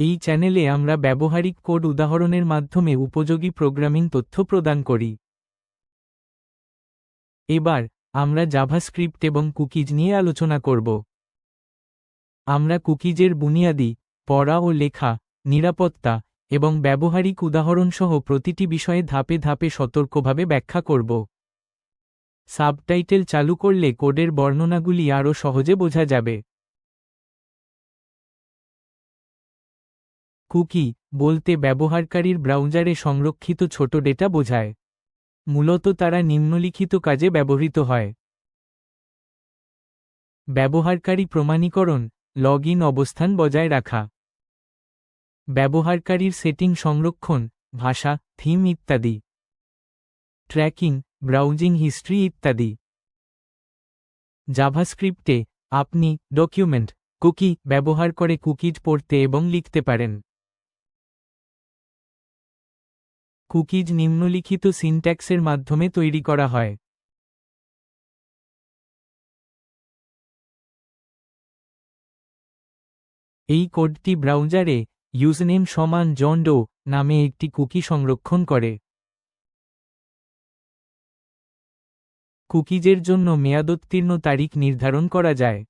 এই চ্যানেলে আমরা ব্যবহারিক কোড উদাহরণের মাধ্যমে উপযোগী প্রোগ্রামিং তথ্য প্রদান করি। এবার, আমরা জাভাস্ক্রিপ্ট এবং কুকিজ নিয়ে আলোচনা করব। আমরা কুকিজের বুনিয়াদি, পড়া ও লেখা, নিরাপত্তা এবং ব্যবহারিক উদাহরণসহ প্রতিটি বিষয়ে ধাপে ধাপে সতর্কভাবে ব্যাখ্যা করব। সাবটাইটেল চালু করলে কোডের বর্ণনাগুলি আরও সহজে বোঝা যাবে। কুকি বলতে ব্যবহারকারীর ব্রাউজারে সংরক্ষিত ছোট ডেটা বোঝায়। মূলত তারা নিম্নলিখিত কাজে ব্যবহৃত হয়। ব্যবহারকারী প্রমাণীকরণ লগ অবস্থান বজায় রাখা। ব্যবহারকারীর সেটিং সংরক্ষণ, ভাষা, থিম ইত্যাদি। ট্র্যাকিং, ব্রাউজিং হিস্ট্রি ইত্যাদি। জাভাস্ক্রিপ্টে আপনি ডকুমেন্ট, কুকি ব্যবহার করে কুকিজ পড়তে এবং লিখতে পারেন। কুকিজ নিম্নলিখিত সিনট্যাক্সের মাধ্যমে তৈরি করা হয়। এই কোডটি ব্রাউজারে ইউজনেম সমান জন ডো নামে একটি কুকি সংরক্ষণ করে। কুকিজের জন্য মেয়াদোত্তীর্ণ তারিখ নির্ধারণ করা যায়।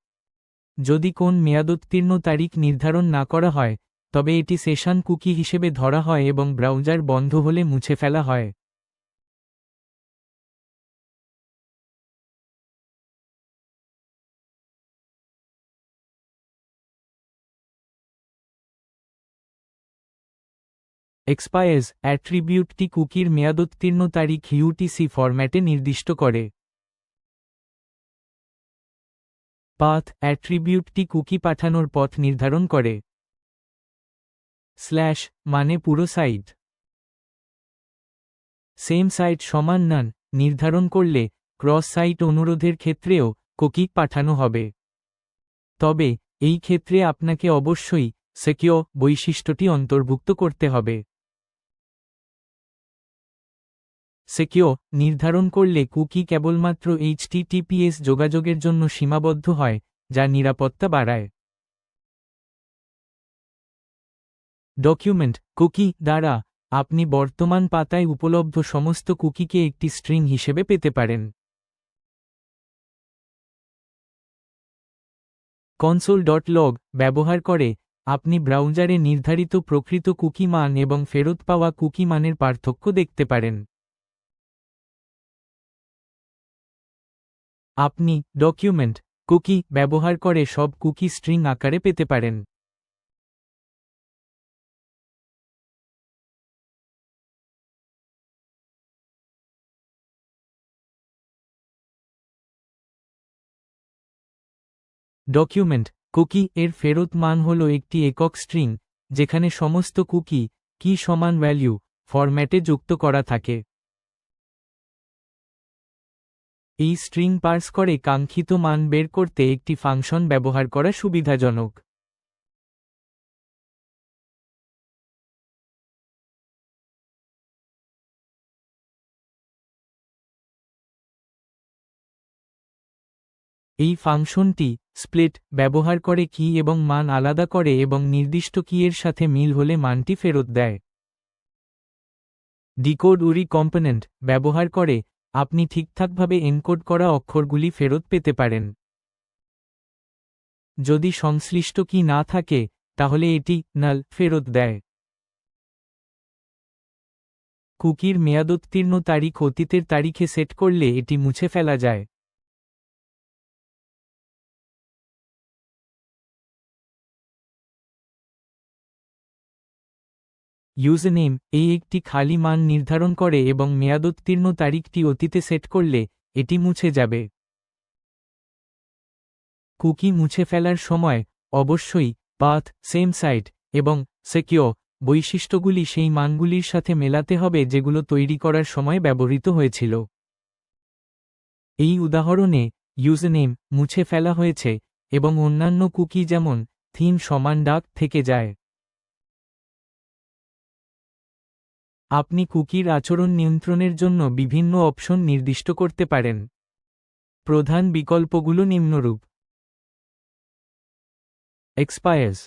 যদি কোন মেয়াদোত্তীর্ণ তারিখ নির্ধারণ না করা হয় তবে এটি সেশন কুকি হিসেবে ধরা হয় এবং ব্রাউজার বন্ধ হলে মুছে ফেলা হয়। এক্সপায়ার্স অ্যাট্রিবিউটটি কুকির মেয়াদোত্তীর্ণ তারিখ ইউটিসি ফরম্যাটে নির্দিষ্ট করে। পাথ অ্যাট্রিবিউটটি কুকি পাঠানোর পথ নির্ধারণ করে। স্ল্যাশ মানে পুরো সাইট সেম সাইট সমান নান নির্ধারণ করলে ক্রস সাইট অনুরোধের ক্ষেত্রেও কুকি পাঠানো হবে। তবে, এই ক্ষেত্রে আপনাকে অবশ্যই সেকিও বৈশিষ্ট্যটি অন্তর্ভুক্ত করতে হবে। সেকিও নির্ধারণ করলে কুকি কেবলমাত্র এইচটিটিপিএস যোগাযোগের জন্য সীমাবদ্ধ হয়, যা নিরাপত্তা বাড়ায়। ডকুমেন্ট কুকি দ্বারা আপনি বর্তমান পাতায় উপলব্ধ সমস্ত কুকিকে একটি স্ট্রিং হিসেবে পেতে পারেন। কনসোল ডট লগ ব্যবহার করে আপনি ব্রাউজারে নির্ধারিত প্রকৃত কুকি মান এবং ফেরত পাওয়া কুকি মানের পার্থক্য দেখতে পারেন। আপনি ডকুমেন্ট কুকি ব্যবহার করে সব কুকি স্ট্রিং আকারে পেতে পারেন। ডকুমেন্ট কুকি এর ফেরত মান হল একটি একক স্ট্রিং যেখানে সমস্ত কুকি কি সমান ভ্যালু ফরম্যাটে যুক্ত করা থাকে। এই স্ট্রিং পার্স করে কাঙ্ক্ষিত মান বের করতে একটি ফাংশন ব্যবহার করা সুবিধাজনক। এই ফাংশনটি স্প্লিট ব্যবহার করে কি এবং মান আলাদা করে এবং নির্দিষ্ট কিয়ের সাথে মিল হলে মানটি ফেরত দেয়। ডিকোড উরি কম্পোনেন্ট ব্যবহার করে আপনি ঠিকঠাকভাবে এনকোড করা অক্ষরগুলি ফেরত পেতে পারেন। যদি সংশ্লিষ্ট কি না থাকে, তাহলে এটি নাল ফেরত দেয়। কুকির মেয়াদোত্তীর্ণ তারিখ অতীতের তারিখে সেট করলে এটি মুছে ফেলা যায়। ইউজনেম এই একটি খালি মান নির্ধারণ করে এবং মেয়াদোত্তীর্ণ তারিখটি অতীতে সেট করলে এটি মুছে যাবে। কুকি মুছে ফেলার সময় অবশ্যই পাথ সেম সাইট এবং সেকিও বৈশিষ্ট্যগুলি সেই মানগুলির সাথে মেলাতে হবে যেগুলো তৈরি করার সময় ব্যবহৃত হয়েছিল। এই উদাহরণে ইউজনেম মুছে ফেলা হয়েছে এবং অন্যান্য কুকি যেমন থিম সমান ডাক থেকে যায়। আপনি কুকির আচরণ নিয়ন্ত্রণের জন্য বিভিন্ন অপশন নির্দিষ্ট করতে পারেন। প্রধান বিকল্পগুলো নিম্নরূপ। এক্সপায়ার্স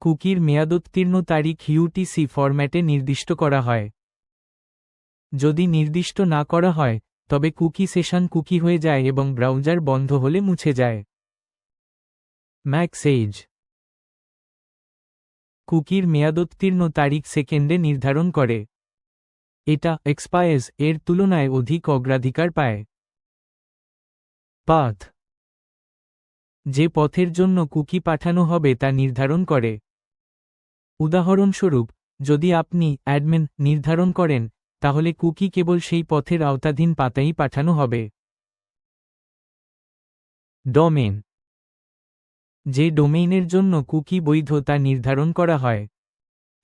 কুকির মেয়াদোত্তীর্ণ তারিখ ইউটিসি ফরম্যাটে নির্দিষ্ট করা হয়। যদি নির্দিষ্ট না করা হয়, তবে কুকি সেশন কুকি হয়ে যায় এবং ব্রাউজার বন্ধ হলে মুছে যায়। ম্যাক্স এজ কুকির মেয়াদোত্তীর্ণ তারিখ সেকেন্ডে নির্ধারণ করে। এটা এক্সপায়ার্স এর তুলনায় অধিক অগ্রাধিকার পায়। পাথ। যে পথের জন্য কুকি পাঠানো হবে তা নির্ধারণ করে। উদাহরণস্বরূপ, যদি আপনি অ্যাডমিন নির্ধারণ করেন, তাহলে কুকি কেবল সেই পথের আওতাধীন পাতাই পাঠানো হবে। ডোমেন যে ডোমেইনের জন্য কুকি বৈধ তা নির্ধারণ করা হয়।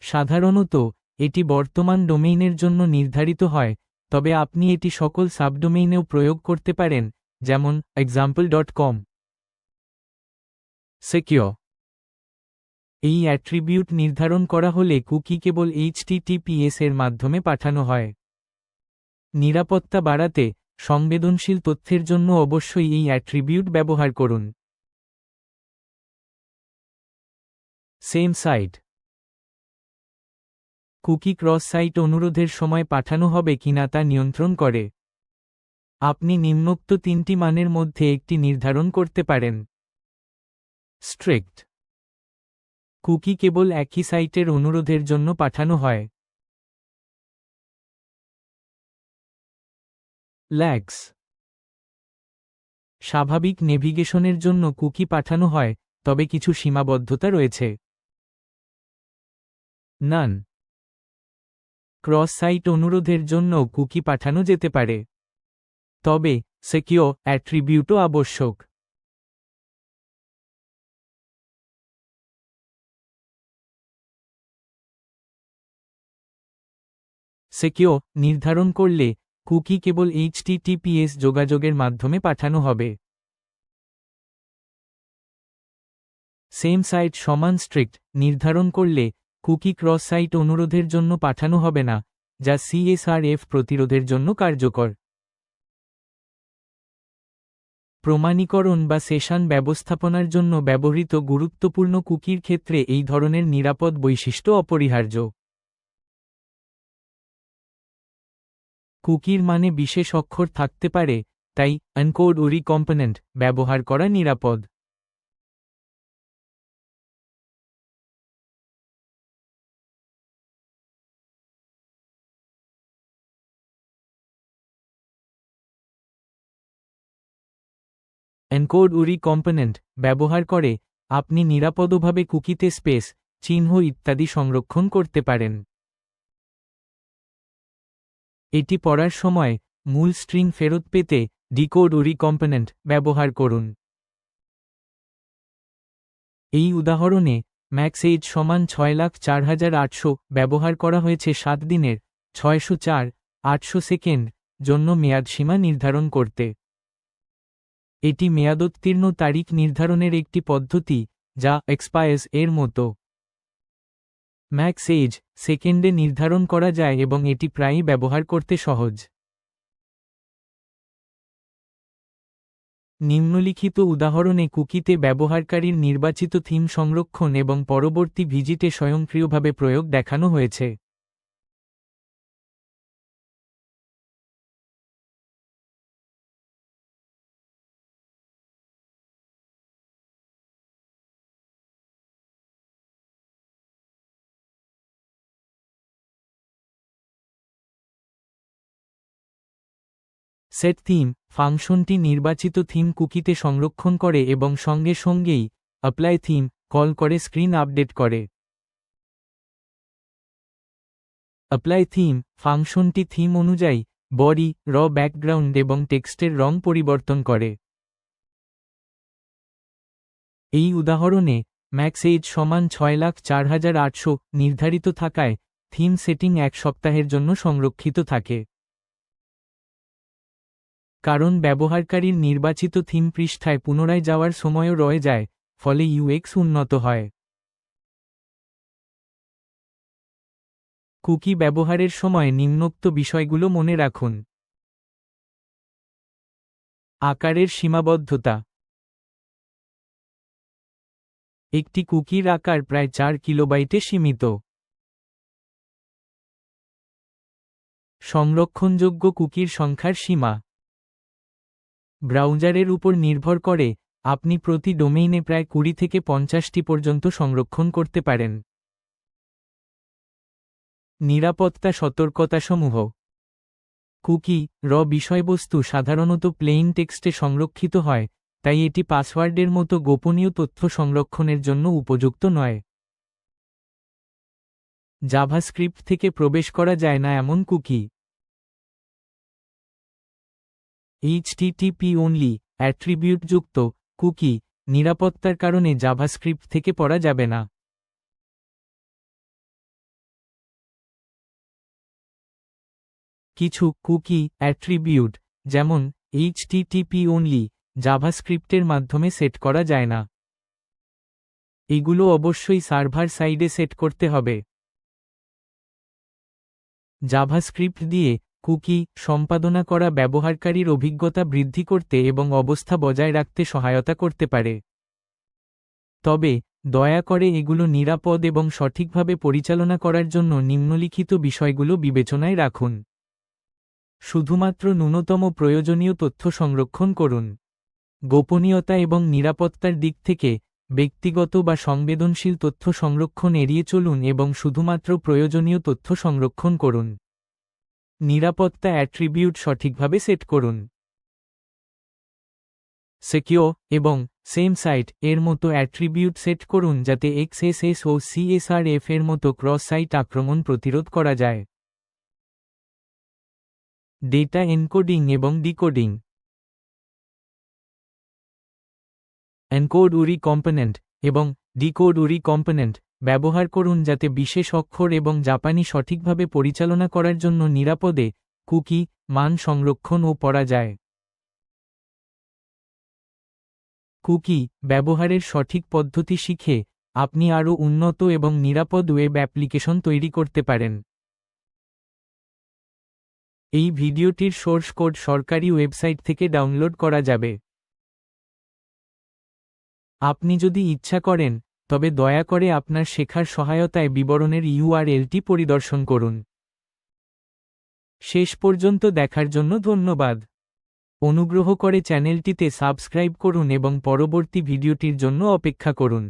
সাধারণত, এটি বর্তমান ডোমেইনের জন্য নির্ধারিত হয়, তবে আপনি এটি সকল সাবডোমেইনেও প্রয়োগ করতে পারেন, যেমন এক্সাম্পল ডট কম সিকিও এই অ্যাট্রিবিউট নির্ধারণ করা হলে কুকি কেবল এইচটিটিপিএস এর মাধ্যমে পাঠানো হয়। নিরাপত্তা বাড়াতে, সংবেদনশীল তথ্যের জন্য অবশ্যই এই অ্যাট্রিবিউট ব্যবহার করুন। Same site. Cookie cross site অনুরোধের সময় পাঠানো হবে কিনা তা নিয়ন্ত্রণ করে। আপনি নিম্নোক্ত তিনটি মানের মধ্যে একটি নির্ধারণ করতে পারেন। স্ট্রিক্ট। কুকি কেবল একই সাইটের অনুরোধের জন্য পাঠানো হয়। ল্যাগস। স্বাভাবিক নেভিগেশনের জন্য কুকি পাঠানো হয়, তবে কিছু সীমাবদ্ধতা রয়েছে। নান। ক্রস সাইট অনুরোধের জন্য কুকি পাঠানো যেতে পারে। তবে, সেকিও অ্যাট্রিবিউটও আবশ্যক। সেকিও নির্ধারণ করলে কুকি কেবল এইচটিটিপিএস যোগাযোগের মাধ্যমে পাঠানো হবে। সেম সাইট সমান স্ট্রিক্ট নির্ধারণ করলে কুকি ক্রস সাইট অনুরোধের জন্য পাঠানো হবে না, যা সিএসআরএফ প্রতিরোধের জন্য কার্যকর। প্রমাণীকরণ বা সেশন ব্যবস্থাপনার জন্য ব্যবহৃত গুরুত্বপূর্ণ কুকির ক্ষেত্রে এই ধরনের নিরাপদ বৈশিষ্ট্য অপরিহার্য। কুকির মানে বিশেষ অক্ষর থাকতে পারে, তাই আনকোড উরি কম্পোনেন্ট ব্যবহার করা নিরাপদ। এনকোড উরি কম্পোনেন্ট ব্যবহার করে আপনি নিরাপদভাবে কুকিতে স্পেস, চিহ্ন ইত্যাদি সংরক্ষণ করতে পারেন। এটি পড়ার সময় মূল স্ট্রিং ফেরত পেতে ডিকোড উরি কম্পোনেন্ট ব্যবহার করুন। এই উদাহরণে ম্যাক্স এইজ সমান ছয় লাখ চার হাজার আটশো ব্যবহার করা হয়েছে সাত দিনের, ছয়শো চার, আটশো সেকেন্ড জন্য মেয়াদসীমা নির্ধারণ করতে। এটি মেয়াদোত্তীর্ণ তারিখ নির্ধারণের একটি পদ্ধতি, যা এক্সপায়ার্স এর মতো। ম্যাক্স এজ সেকেন্ডে নির্ধারণ করা যায় এবং এটি প্রায়ই ব্যবহার করতে সহজ। নিম্নলিখিত উদাহরণে কুকিতে ব্যবহারকারীর নির্বাচিত থিম সংরক্ষণ এবং পরবর্তী ভিজিটে স্বয়ংক্রিয়ভাবে প্রয়োগ দেখানো হয়েছে। সেট থিম, ফাংশনটি নির্বাচিত থিম কুকিতে সংরক্ষণ করে এবং সঙ্গে সঙ্গেই অ্যাপ্লাই থিম, কল করে স্ক্রিন আপডেট করে। অ্যাপ্লাই থিম, ফাংশনটি থিম অনুযায়ী বডি, র ব্যাকগ্রাউন্ড এবং টেক্সটের রং পরিবর্তন করে। এই উদাহরণে ম্যাক্স এইজ সমান ছয় লাখ চার হাজার আটশো নির্ধারিত থাকায় থিম সেটিং এক সপ্তাহের জন্য সংরক্ষিত থাকে। কারণ ব্যবহারকারীর নির্বাচিত থিম পৃষ্ঠায় পুনরায় যাওয়ার সময়ও রয়ে যায়, ফলে ইউএক্স উন্নত হয়। কুকি ব্যবহারের সময় নিম্নোক্ত বিষয়গুলো মনে রাখুন। আকারের সীমাবদ্ধতা। একটি কুকির আকার প্রায় চার কিলোবাইটে সীমিত। সংরক্ষণযোগ্য কুকির সংখ্যার সীমা। ব্রাউজারের উপর নির্ভর করে, আপনি প্রতি ডোমেইনে প্রায় কুড়ি থেকে পঞ্চাশটি পর্যন্ত সংরক্ষণ করতে পারেন। নিরাপত্তা সতর্কতাসমূহ। কুকি, র বিষয়বস্তু সাধারণত প্লেইন টেক্সটে সংরক্ষিত হয়, তাই এটি পাসওয়ার্ডের মতো গোপনীয় তথ্য সংরক্ষণের জন্য উপযুক্ত নয়। জাভাস্ক্রিপ্ট থেকে প্রবেশ করা যায় না এমন কুকি। এইচটিটিপি অনলি অ্যাট্রিবিউটযুক্ত কুকি নিরাপত্তার কারণে জাভাস্ক্রিপ্ট থেকে পড়া যাবে না। কিছু কুকি অ্যাট্রিবিউট যেমন এইচটিটিপি অনলি জাভাস্ক্রিপ্টের মাধ্যমে সেট করা যায় না। এগুলো অবশ্যই সার্ভার সাইডে সেট করতে হবে। জাভাস্ক্রিপ্ট দিয়ে কুকি, সম্পাদনা করা ব্যবহারকারীর অভিজ্ঞতা বৃদ্ধি করতে এবং অবস্থা বজায় রাখতে সহায়তা করতে পারে। তবে, দয়া করে এগুলো নিরাপদ এবং সঠিকভাবে পরিচালনা করার জন্য নিম্নলিখিত বিষয়গুলো বিবেচনায় রাখুন। শুধুমাত্র ন্যূনতম প্রয়োজনীয় তথ্য সংরক্ষণ করুন। গোপনীয়তা এবং নিরাপত্তার দিক থেকে ব্যক্তিগত বা সংবেদনশীল তথ্য সংরক্ষণ এড়িয়ে চলুন এবং শুধুমাত্র প্রয়োজনীয় তথ্য সংরক্ষণ করুন। নিরাপত্তা অ্যাট্রিবিউট সঠিকভাবে সেট করুন। সেকিও এবং সেম সাইট এর মতো অ্যাট্রিবিউট সেট করুন যাতে এক্সএসএস ও সিএসআরএফ এর মতো ক্রস সাইট আক্রমণ প্রতিরোধ করা যায়। ডেটা এনকোডিং এবং ডিকোডিং এনকোড উরি কম্পোনেন্ট এবং ডিকোড উরি কম্পোনেন্ট ব্যবহার করুন যাতে বিশেষ অক্ষর এবং জাপানি সঠিকভাবে পরিচালনা করার জন্য নিরাপদে কুকি, মান সংরক্ষণ ও পড়া যায়। কুকি, ব্যবহারের সঠিক পদ্ধতি শিখে আপনি আরও উন্নত এবং নিরাপদ ওয়েব অ্যাপ্লিকেশন তৈরি করতে পারেন। এই ভিডিওটির সোর্স কোড সরকারি ওয়েবসাইট থেকে ডাউনলোড করা যাবে। আপনি যদি ইচ্ছা করেন তবে দয়া করে আপনার শেখার সহায়তায় বিবরণের ইউআরএলটি পরিদর্শন করুন। শেষ পর্যন্ত দেখার জন্য ধন্যবাদ। অনুগ্রহ করে চ্যানেলটিতে সাবস্ক্রাইব করুন এবং পরবর্তী ভিডিওটির জন্য অপেক্ষা করুন।